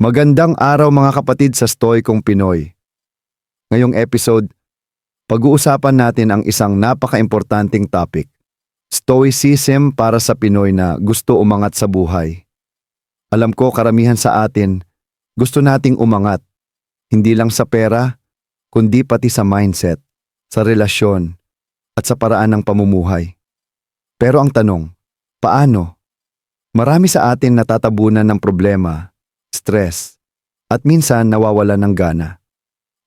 Magandang araw mga kapatid sa Stoikong Pinoy. Ngayong episode, pag-uusapan natin ang isang napaka-importanting topic, Stoicism para sa Pinoy na gusto umangat sa buhay. Alam ko karamihan sa atin, gusto nating umangat, hindi lang sa pera, kundi pati sa mindset, sa relasyon, at sa paraan ng pamumuhay. Pero ang tanong, paano? Marami sa atin natatabunan ng problema, stress, at minsan nawawala ng gana.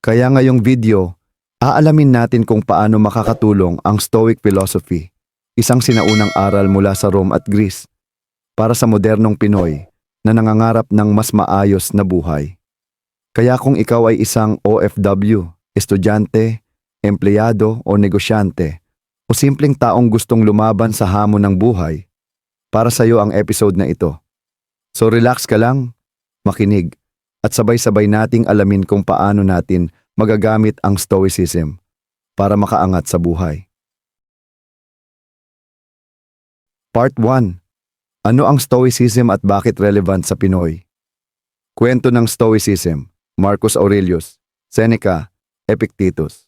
Kaya ngayong video, aalamin natin kung paano makakatulong ang Stoic philosophy, isang sinaunang aral mula sa Rome at Greece, para sa modernong Pinoy na nangangarap ng mas maayos na buhay. Kaya kung ikaw ay isang OFW, estudyante, empleyado o negosyante, o simpleng taong gustong lumaban sa hamon ng buhay, para sa iyo ang episode na ito. So relax ka lang, makinig, at sabay-sabay nating alamin kung paano natin magagamit ang Stoicism para makaangat sa buhay. Part 1. Ano ang Stoicism at bakit relevant sa Pinoy? Kwento ng Stoicism, Marcus Aurelius, Seneca, Epictetus.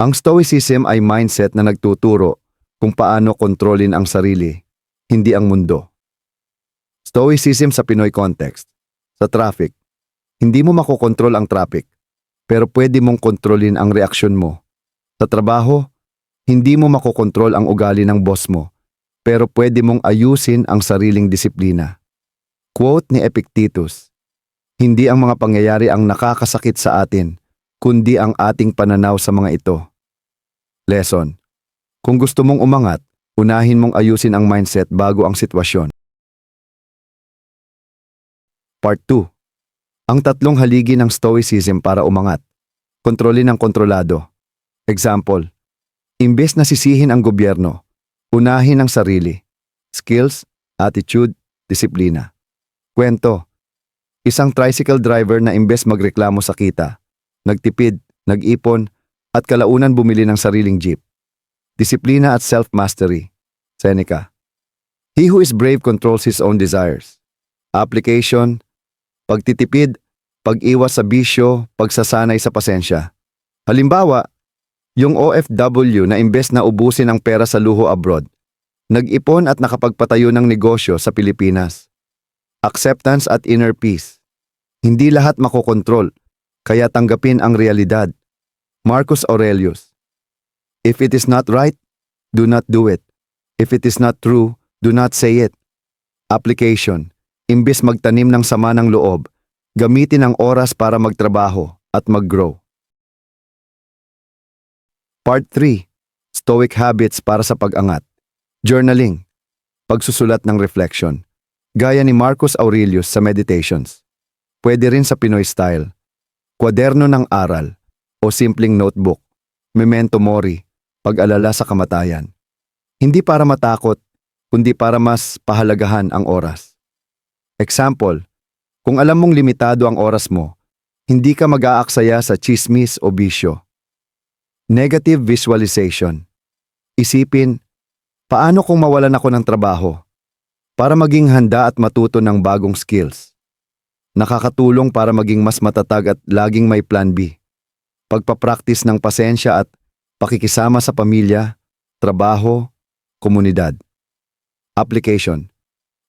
Ang Stoicism ay mindset na nagtuturo kung paano kontrolin ang sarili, hindi ang mundo. Stoicism sa Pinoy context. Sa traffic, hindi mo makokontrol ang traffic, pero pwede mong kontrolin ang reaksyon mo. Sa trabaho, hindi mo makokontrol ang ugali ng boss mo, pero pwede mong ayusin ang sariling disiplina. Quote ni Epictetus, Hindi ang mga pangyayari ang nakakasakit sa atin, kundi ang ating pananaw sa mga ito. Lesson. Kung gusto mong umangat, unahin mong ayusin ang mindset bago ang sitwasyon. Part 2. Ang tatlong haligi ng Stoicism para umangat. Kontrolin ang kontrolado. Example. Imbes na sisihin ang gobyerno, unahin ang sarili. Skills, attitude, disiplina. Kwento. Isang tricycle driver na imbes magreklamo sa kita, nagtipid, nag-ipon, at kalaunan bumili ng sariling jeep. Disiplina at self-mastery. Seneca. He who is brave controls his own desires. Application, pagtitipid, pag-iwas sa bisyo, pagsasanay sa pasensya. Halimbawa, yung OFW na imbes na ubusin ang pera sa luho abroad, nag-ipon at nakapagpatayo ng negosyo sa Pilipinas. Acceptance at inner peace. Hindi lahat makokontrol, kaya tanggapin ang realidad. Marcus Aurelius. If it is not right, do not do it. If it is not true, do not say it. Application. Imbis magtanim ng sama ng loob, gamitin ang oras para magtrabaho at mag-grow. Part 3. Stoic Habits para sa pag-angat. Journaling. Pagsusulat ng reflection. Gaya ni Marcus Aurelius sa Meditations. Pwede rin sa Pinoy style. Kwaderno ng aral o simpleng notebook. Memento mori. Pag-alala sa kamatayan. Hindi para matakot, kundi para mas pahalagahan ang oras. Example, kung alam mong limitado ang oras mo, hindi ka mag-aaksaya sa chismis o bisyo. Negative visualization. Isipin, paano kung mawalan ako ng trabaho? Para maging handa at matuto ng bagong skills. Nakakatulong para maging mas matatag at laging may plan B. Pagpapractice ng pasensya at pakikisama sa pamilya, trabaho, komunidad. Application.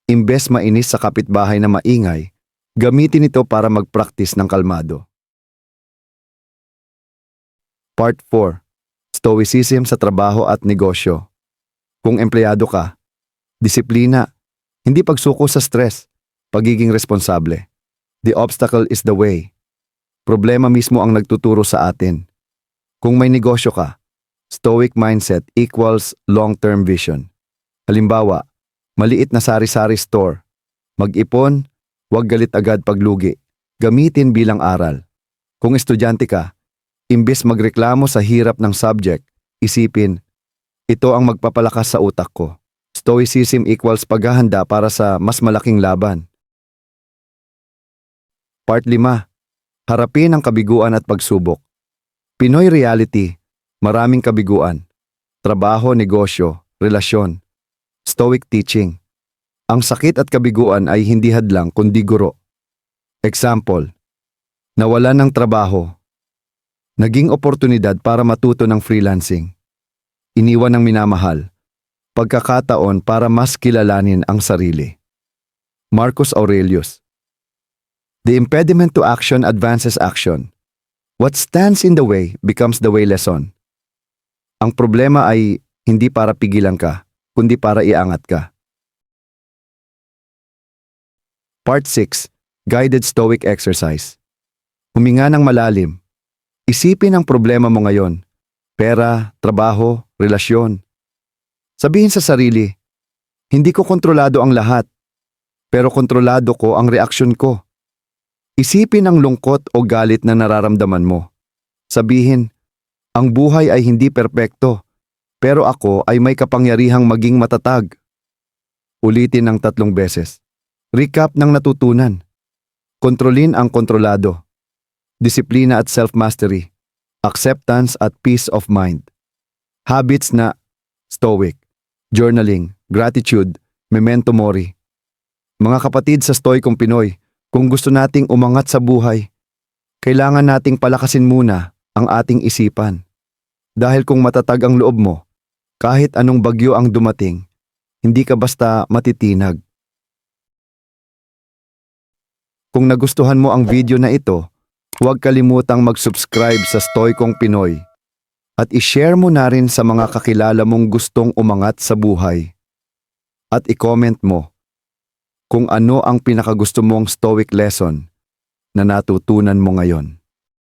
Imbes mainis sa kapitbahay na maingay, gamitin ito para mag-practice ng kalmado. Part 4. Stoicism sa trabaho at negosyo. Kung empleyado ka, disiplina, hindi pagsuko sa stress, pagiging responsable. The obstacle is the way. Problema mismo ang nagtuturo sa atin. Kung may negosyo ka, stoic mindset equals long-term vision. Halimbawa, maliit na sari-sari store. Mag-ipon, huwag galit agad paglugi. Gamitin bilang aral. Kung estudyante ka, imbes magreklamo sa hirap ng subject, isipin, ito ang magpapalakas sa utak ko. Stoicism equals paghahanda para sa mas malaking laban. Part 5. Harapin ang kabiguan at pagsubok. Pinoy reality, maraming kabiguan. Trabaho, negosyo, relasyon. Stoic teaching. Ang sakit at kabiguan ay hindi hadlang kundi guro. Example, nawalan ng trabaho. Naging oportunidad para matuto ng freelancing. Iniwan ng minamahal. Pagkakataon para mas kilalanin ang sarili. Marcus Aurelius The impediment to action advances action. What stands in the way becomes the way lesson. Ang problema ay hindi para pigilan ka, kundi para iangat ka. Part 6. Guided Stoic Exercise Huminga ng malalim. Isipin ang problema mo ngayon. Pera, trabaho, relasyon. Sabihin sa sarili, hindi ko kontrolado ang lahat, pero kontrolado ko ang reaksyon ko. Isipin ang lungkot o galit na nararamdaman mo. Sabihin, ang buhay ay hindi perpekto, pero ako ay may kapangyarihang maging matatag. Ulitin ng tatlong beses. Recap ng natutunan. Kontrolin ang kontrolado. Disiplina at self-mastery. Acceptance at peace of mind. Habits na stoic, journaling, gratitude, memento mori. Mga kapatid sa Stoikong Pinoy, kung gusto nating umangat sa buhay, kailangan nating palakasin muna ang ating isipan. Dahil kung matatag ang loob mo, kahit anong bagyo ang dumating, hindi ka basta matitinag. Kung nagustuhan mo ang video na ito, huwag kalimutang mag-subscribe sa Stoikong Pinoy at i-share mo na rin sa mga kakilala mong gustong umangat sa buhay. At i-comment mo kung ano ang pinakagusto mong Stoic lesson na natutunan mo ngayon.